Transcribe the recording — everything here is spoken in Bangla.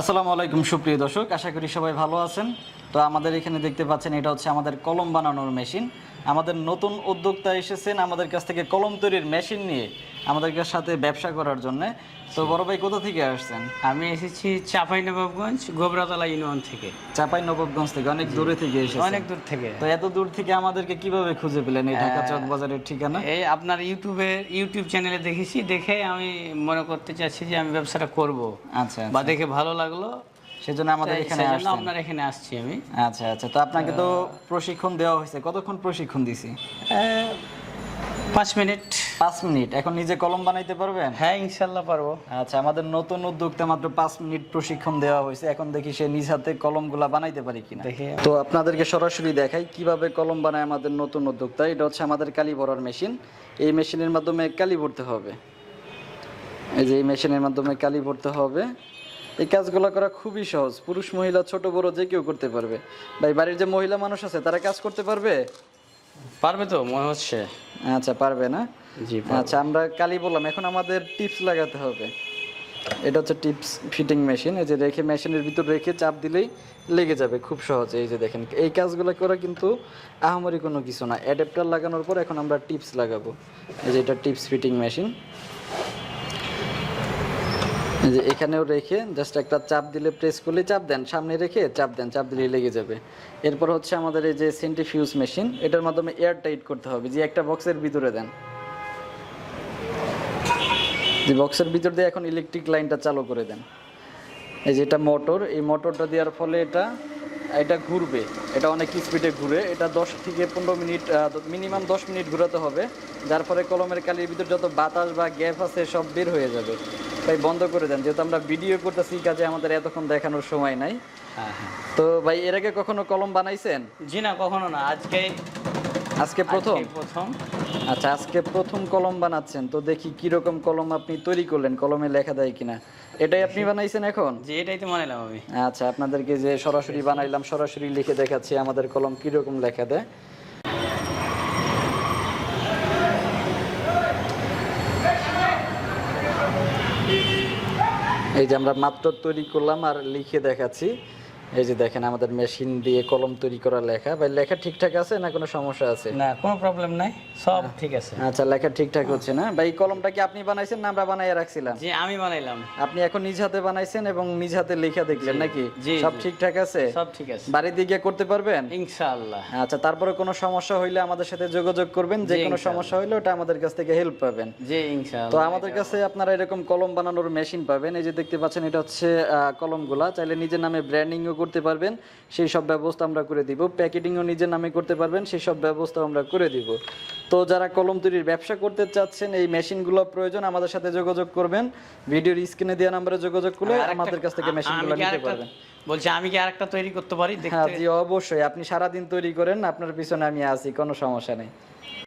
আসসালামু আলাইকুম, সুপ্রিয় দর্শক। আশা করি সবাই ভালো আছেন। তো আমাদের এখানে দেখতে পাচ্ছেন, এটা হচ্ছে আমাদের কলম বানানোর মেশিন। আমাদের নতুন উদ্যোক্তা এসেছেন আমাদের কাছ থেকে কলম তৈরির মেশিন নিয়ে আমাদের সাথে ব্যবসা করার জন্য। তো বড় ভাই কোথা থেকে আসছেন? আমি এসেছি চাপাই নবাবগঞ্জ গোবরাতলা ইউনিয়ন থেকে। চাপাই নবাবগঞ্জ থেকে অনেক দূরে থেকে এসেছেন। অনেক দূর থেকে। তো এত দূর থেকে আমাদেরকে কীভাবে খুঁজে পেলেন এই ঢাকা চক বাজারের ঠিকানা? এই আপনার ইউটিউবে ইউটিউব চ্যানেলে দেখেছি দেখে আমি মনে করতে চাচ্ছি যে আমি ব্যবসাটা করব। আচ্ছা। বা দেখে ভালো লাগল। সেজন্য আমাদের এখানে আসছেন। আপনার এখানে আসছি আমি। আচ্ছা আচ্ছা। তো আপনাকে তো প্রশিক্ষণ দেওয়া হয়েছে। কতক্ষণ প্রশিক্ষণ দিছি? পাঁচ মিনিট। পাঁচ মিনিট। এখন নিজে কলম বানাইতে পারবেন? হ্যাঁ ইনশাল্লাহ পারব। আচ্ছা আমাদের নতুন উদ্যোক্তা মাত্র পাঁচ মিনিট প্রশিক্ষণ দেওয়া হয়েছে। এখন দেখি সে নিজ হাতে কলমগুলা বানাইতে পারি কিনা। দেখি। তো আপনাদেরকে সরাসরি দেখাই কীভাবে কলম বানায় আমাদের নতুন উদ্যোক্তা। এটা হচ্ছে আমাদের কালি ভরার মেশিন। এই মেশিনের মাধ্যমে কালি ভরতে হবে। এই যে এই মেশিনের মাধ্যমে কালি ভরতে হবে। এই কাজগুলো করা খুবই সহজ। পুরুষ মহিলা ছোট বড় যে কেউ করতে পারবে। ভাই বাড়ির যে মহিলা মানুষ আছে তারা কাজ করতে পারবে? পারবে তো মনে হচ্ছে। আচ্ছা পারবে না? জি আচ্ছা আমরা কালি বললাম এখন আমাদের টিপস লাগাতে হবে। এটা হচ্ছে টিপস ফিটিং মেশিন। এই যে রেখে মেশিনের ভিতর রেখে চাপ দিলেই লেগে যাবে খুব সহজে। এই যে দেখেন এই কাজগুলো করা কিন্তু আহামরি কোনো কিছু না। অ্যাডাপ্টার লাগানোর পর এখন আমরা টিপস লাগাবো। এই যে এটা টিপস ফিটিং মেশিন। যে এখানেও রেখে জাস্ট একটা চাপ দিলে প্রেস করলে চাপ দেন, সামনে রেখে চাপ দেন, চাপ দিলে লেগে যাবে। এরপর হচ্ছে আমাদের এই যে সেন্টিফিউজ মেশিন এটার মাধ্যমে এয়ার টাইট করতে হবে, যে একটা বক্সের ভিতরে দেন। যে বক্সের ভিতর দিয়ে এখন ইলেকট্রিক লাইনটা চালু করে দেন। এই যে এটা মোটর এই মোটরটা দেওয়ার ফলে এটা এটা ঘুরবে এটা অনেক স্পিডে ঘুরে এটা দশ থেকে পনেরো মিনিট মিনিমাম দশ মিনিট ঘোরাতে হবে। যার ফলে কলমের কালির ভিতর যত বাতাস বা গ্যাপ আছে সব বের হয়ে যাবে। তাই বন্ধ করে দেন যেহেতু আমরা ভিডিও করতেছি কাজে আমাদের এতক্ষণ দেখানোর সময় নাই। হ্যাঁ হ্যাঁ। তো ভাই এর আগে কখনো কলম বানাইছেন? জি না কখনো না আজকে আজকে প্রথম? প্রথম। আচ্ছা আজকে প্রথম কলম বানাচ্ছেন তো দেখি কীরকম কলম আপনি তৈরি করলেন কলমে লেখা দেয় কিনা। এটাই আপনি বানাইছেন এখন? যে এটাই তো মানাইলাম আমি। আচ্ছা আপনাদেরকে যে সরাসরি বানাইলাম সরাসরি লিখে দেখাচ্ছি আমাদের কলম কীরকম লেখা দেয়। এই যে আমরা মাত্র তৈরি করলাম আর লিখে দেখাচ্ছি। এই যে দেখেন আমাদের মেশিন দিয়ে কলম তৈরি করা লেখা। ভাই লেখা ঠিকঠাক আছে না কোনো সমস্যা আছে? না কোনো প্রবলেম নাই সব ঠিক আছে। আচ্ছা লেখা ঠিকঠাক হচ্ছে না? ভাই কলমটা কি আপনি বানাইছেন না আমরা বানাইয়া রাখছিলাম? যে আমি বানাইলাম। আপনি এখন নিজ হাতে বানাইছেন এবং নিজ হাতে লেখা দেখলেন নাকি? সব ঠিকঠাক আছে? সব ঠিক আছে। বাড়িতে গিয়ে করতে পারবেন? ইনশাআল্লাহ। আচ্ছা তারপরে কোনো সমস্যা হইলে আমাদের সাথে যোগাযোগ করবেন। যে কোনো সমস্যা হইলে ওটা আমাদের কাছ থেকে হেল্প পাবেন। জি ইনশাআল্লাহ। তো আমাদের কাছে আপনারা এরকম কলম বানানোর মেশিন পাবেন। এই যে দেখতে পাচ্ছেন এটা হচ্ছে কলমগুলা। চাইলে নিজের নামে ব্র্যান্ডিংও করতে পারবেন সেই সব ব্যবস্থা আমরা করে দিব। প্যাকেটিংও নিজের নামে করতে পারবেন সেই সব ব্যবস্থা আমরা করে দিব। তো যারা কলম তৈরির ব্যবসা করতে চাচ্ছেন এই মেশিনগুলো প্রয়োজন আমাদের সাথে যোগাযোগ করবেন। ভিডিওর স্ক্রিনে দেওয়া নাম্বারে যোগাযোগ করলে আমাদের কাছ থেকে মেশিনগুলো নিতে পারবেন। বলছি আমি কি আরেকটা তৈরি করতে পারি? হ্যাঁ জি অবশ্যই। আপনি সারাদিন তৈরি করেন আপনার পিছনে আমি আছি কোনো সমস্যা নেই।